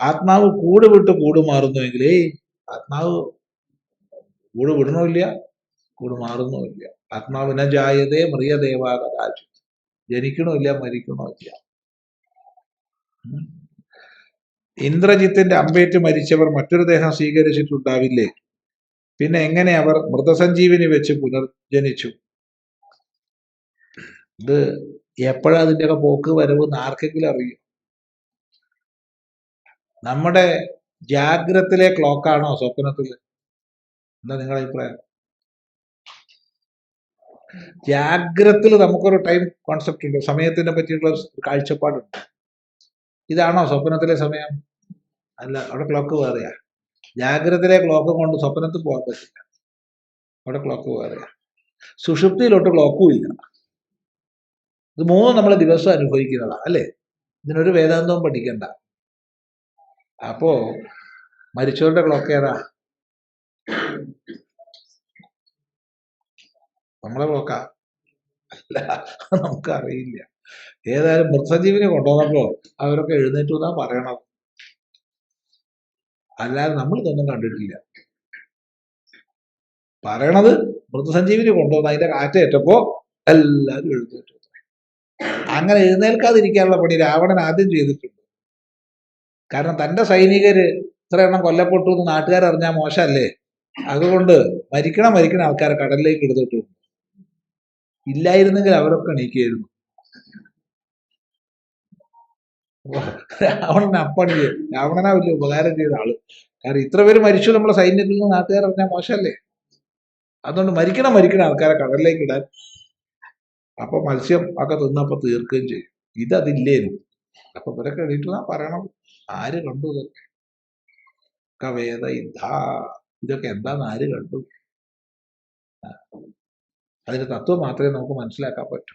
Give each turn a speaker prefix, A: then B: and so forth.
A: ആത്മാവ് കൂട് വിട്ട് കൂട് മാറുന്നുവെങ്കിൽ ഏയ് ആത്മാവ് കൂട് വിടണമില്ല കൂട് മാറുന്നുമില്ല. ആത്മാവിനെ ജായതേ മറിയദേവാകരാജു ജനിക്കണമില്ല മരിക്കണമില്ല. ഇന്ദ്രജിത്തിന്റെ അമ്പേറ്റ് മരിച്ചവർ മറ്റൊരു ദേഹം സ്വീകരിച്ചിട്ടുണ്ടാവില്ലേ? പിന്നെ എങ്ങനെ അവർ മൃതസഞ്ജീവിനി വെച്ച് പുനർജനിച്ചു? ഇത് എപ്പോഴാ അതിന്റെയൊക്കെ പോക്ക് വരവ് എന്ന് ആർക്കെങ്കിലും അറിയും? നമ്മുടെ ജാഗ്രത്തിലെ ക്ലോക്കാണോ സ്വപ്നത്തിൽ എന്താ നിങ്ങളുടെ അഭിപ്രായം? ജാഗ്രത്തിൽ നമുക്കൊരു ടൈം കോൺസെപ്റ്റ് ഉണ്ട്. സമയത്തിനെ പറ്റിയിട്ടുള്ള കാഴ്ചപ്പാടുണ്ട്. ഇതാണോ സ്വപ്നത്തിലെ സമയം? അല്ല അവിടെ ക്ലോക്ക് വേറെയാ. ജാഗ്രതയിലെ ക്ലോക്ക് കൊണ്ട് സ്വപ്നത്തിൽ പോകാൻ പറ്റില്ല. അവിടെ ക്ലോക്ക് വേറെയാ. സുഷുപ്തിയിലോട്ട് ക്ലോക്കും ഇല്ല. ഇത് മൂന്നും നമ്മൾ ദിവസം അനുഭവിക്കുന്നതാ അല്ലേ? ഇതിനൊരു വേദാന്തവും പഠിക്കണ്ട. അപ്പോ മരിച്ചവരുടെ ക്ലോക്ക് ഏതാ? നമ്മളെ ക്ലോക്കാ അല്ല നമുക്കറിയില്ല. ഏതായാലും മൃതജീവിനെ കൊണ്ടുവന്നപ്പോ അവരൊക്കെ എഴുന്നേറ്റു എന്നാ പറയണം അല്ലാതെ നമ്മൾ ഇതൊന്നും കണ്ടിട്ടില്ല. പറയണത് മൃതസഞ്ജീവിനി കൊണ്ടുവന്ന് അതിന്റെ കാറ്റേറ്റപ്പോ എല്ലാവരും എഴുന്നേറ്റു. അങ്ങനെ എഴുന്നേൽക്കാതിരിക്കാനുള്ള പണി രാവണൻ ആദ്യം ചെയ്തിട്ടുണ്ട്. കാരണം തന്റെ സൈനികര് ഇത്ര എണ്ണം കൊല്ലപ്പെട്ടു എന്ന് നാട്ടുകാർ അറിഞ്ഞാൽ മോശമല്ലേ? അതുകൊണ്ട് മരിക്കണം മരിക്കണ ആൾക്കാരെ കടലിലേക്ക് എടുത്തിട്ടു. ഇല്ലായിരുന്നെങ്കിൽ അവരൊക്കെ എണീക്കുകയായിരുന്നു രാവണൻ അപ്പണി. രാവണനാ വലിയ ഉപകാരം ചെയ്ത ആൾ. കാരണം ഇത്ര പേര് മരിച്ചു നമ്മളെ സൈന്യത്തിൽ നിന്ന് നാട്ടുകാർ അറിഞ്ഞാൽ മോശമല്ലേ? അതുകൊണ്ട് മരിക്കണം മരിക്കണ ആൾക്കാരെ കടലിലേക്ക് ഇടാൻ. അപ്പൊ മത്സ്യം ഒക്കെ തിന്നപ്പോ തീർക്കുകയും ചെയ്യും. ഇതതില്ലേനും. അപ്പൊ ഇവരൊക്കെ എണീറ്റ് പറയണം ആര് കണ്ടു ഇതൊക്കെ? കവേദ യുദ്ധ ഇതൊക്കെ എന്താന്ന് ആര് കണ്ടു? അതിന്റെ തത്വം മാത്രമേ നമുക്ക് മനസ്സിലാക്കാൻ പറ്റൂ.